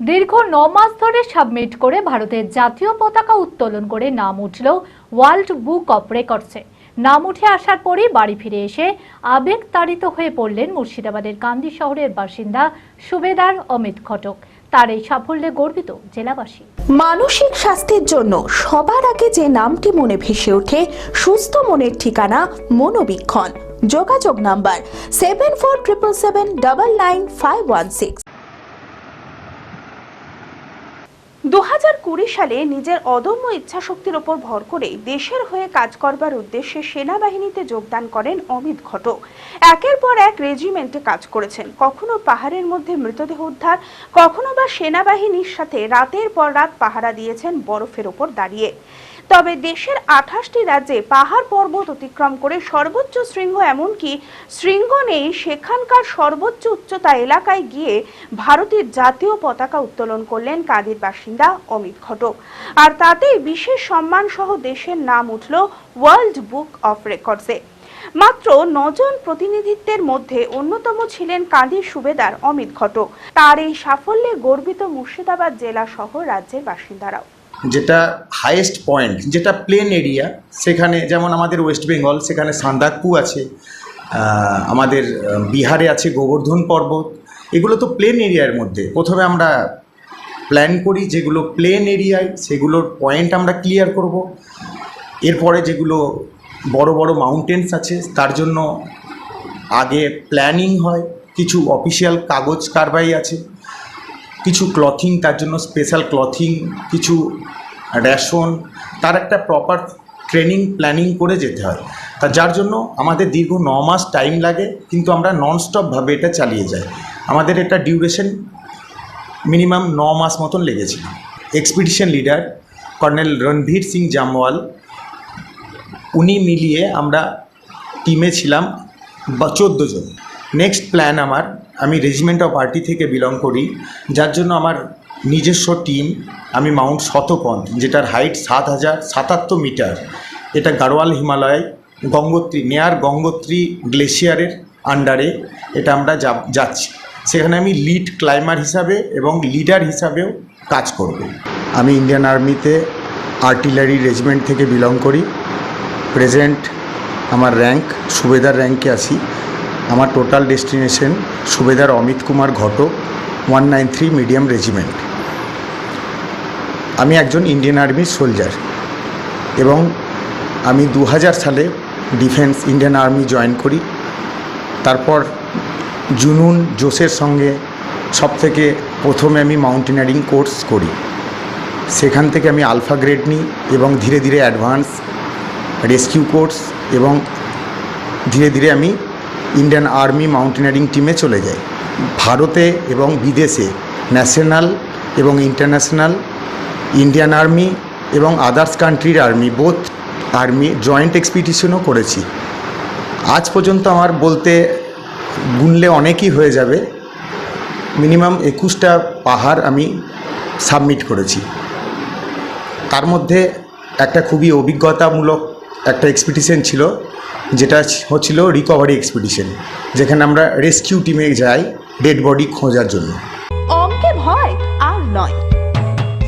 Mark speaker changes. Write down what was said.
Speaker 1: দীর্ঘ ন মাস ধরে সাবমিট করে ভারতের জাতীয় পতাকা উত্তোলন করে নাম উঠল ওয়ার্ল্ড বুক অফ রেকর্ডসে। নাম উঠে আসার পরই বাড়ি ফিরে এসে আবেগ তাড়িত হয়ে পড়লেন মুর্শিদাবাদের কান্দি শহরের বাসিন্দা সুবেদার অমিত ঘটক। তার এই সাফল্যে গর্বিত জেলাবাসী।
Speaker 2: মানসিক স্বাস্থ্যের জন্য সবার আগে যে নামটি মনে ভেসে ওঠে, সুস্থ মনের ঠিকানা মনোবীক্ষণ। যোগাযোগ number seven four triple seven double nine five one six দু হাজার কুড়ি সালে নিজের অদম্য ইচ্ছাশক্তির ওপর ভর করে দেশের হয়ে কাজ করবার উদ্দেশ্যে সেনাবাহিনীতে যোগদান করেন অমিত ঘটক। একের পর এক রেজিমেন্টে কাজ করেছেন। কখনো পাহাড়ের মধ্যে মৃতদেহ উদ্ধার, কখনো বা সেনাবাহিনীর সাথে রাতের পর রাত পাহারা দিয়েছেন বরফের ওপর দাঁড়িয়ে। তবে দেশের আঠাশটি রাজ্যে পাহাড় পর্বত অতিক্রম করে সর্বোচ্চ শৃঙ্গ এমনকি শৃঙ্গ নেই, সেখানকার সর্বোচ্চ উচ্চতা এলাকায় গিয়ে ভারতের জাতীয় পতাকা উত্তোলন করলেন কাদির বাসিন্দা অমিত ঘটক। আর তাতেই বিশেষ সম্মান সহ দেশের নাম উঠল ওয়ার্ল্ড বুক অফ রেকর্ডসে মাত্র নজন প্রতিনিধিত্বের মধ্যে অন্যতম ছিলেন কাঁদির সুবেদার অমিত ঘটক। তার এই সাফল্যে গর্বিত মুর্শিদাবাদ জেলা সহ রাজ্যের বাসিন্দারাও।
Speaker 3: যেটা হাইয়েস্ট পয়েন্ট যেটা প্লেন এরিয়া সেখানে যেমন আমাদের ওয়েস্ট বেঙ্গল সেখানে সান্দাকপু আছে আমাদের বিহারে আছে গোবর্ধন পর্বত, এগুলো তো প্লেন এরিয়ার মধ্যে। প্রথমে আমরা প্ল্যান করি যেগুলো প্লেন এরিয়ায় সেগুলোর পয়েন্ট আমরা ক্লিয়ার করব। এরপরে যেগুলো বড় বড় মাউন্টেন্স আছে, তার জন্য আগে প্ল্যানিং হয়। কিছু অফিসিয়াল কাগজ কারবাই আছে। কিছু ক্লথিং তার জন্য স্পেশাল ক্লথিং কিছু রেশন তার একটা প্রপার ট্রেনিং প্ল্যানিং করে যেতে হয়। তা যার জন্য আমাদের দীর্ঘ ন মাস টাইম লাগে, কিন্তু আমরা ননস্টপভাবে এটা চালিয়ে যাই। আমাদের এটা ডিউরেশন মিনিমাম ন মাস মতন লেগেছিল। Expedition leader colonel Randhir Singh Jamwal, উনি মিলিয়ে আমরা টিমে ছিলাম চোদ্দ জন। নেক্সট প্ল্যান আমার আমি রেজিমেন্ট অফ আর্টি থেকে বিলং করি। যার জন্য আমার নিজস্ব টিম আমি মাউন্ট শতপন যেটার হাইট সাত হাজার সাতাত্তর মিটার এটা গাড়োয়াল হিমালয় গঙ্গোত্রী নেয়ার গঙ্গোত্রী গ্লেশিয়ারের আন্ডারে এটা আমরা যাচ্ছি। সেখানে আমি লিড ক্লাইমার হিসাবে এবং লিডার হিসাবেও কাজ করব। আমি ইন্ডিয়ান আর্মিতে আর্টিলারি রেজিমেন্ট থেকে বিলং করি। প্রেজেন্ট আমার র্যাঙ্ক সুবেদার র্যাঙ্কে আছি। আমার total destination Subedar Amit Kumar Ghatak one nine three medium regiment আমি একজন ইন্ডিয়ান আর্মির সোলজার এবং আমি দু হাজার সালে ডিফেন্স ইন্ডিয়ান আর্মি জয়েন করি। তারপর জুনুন জোসের সঙ্গে সব থেকে প্রথমে আমি মাউন্টেনারিং কোর্স করি। সেখান থেকে আমি আলফা গ্রেড নিই এবং ধীরে ধীরে অ্যাডভান্স রেস্কিউ কোর্স এবং ধীরে ধীরে আমি ইন্ডিয়ান আর্মি মাউন্টেনারিং টিমে চলে যায়। ভারতে এবং বিদেশে ন্যাশনাল এবং ইন্টারন্যাশনাল, ইন্ডিয়ান আর্মি এবং আদার্স কান্ট্রির আর্মি, বোথ আর্মি জয়েন্ট এক্সপিডিশনও করেছি। আজ পর্যন্ত আমার বলতে গুনলে অনেকই হয়ে যাবে। মিনিমাম একুশটা পাহাড় আমি সাবমিট করেছি। তার মধ্যে একটা খুবই অভিজ্ঞতামূলক একটা এক্সপিডিশন ছিল, যেটা হচ্ছিল রিকভারি এক্সপিডিশন যেখানে আমরা রেস্কিউ টিমে যাই ডেড বডি খোঁজার জন্য।
Speaker 2: অঙ্কে ভয় আর নয়।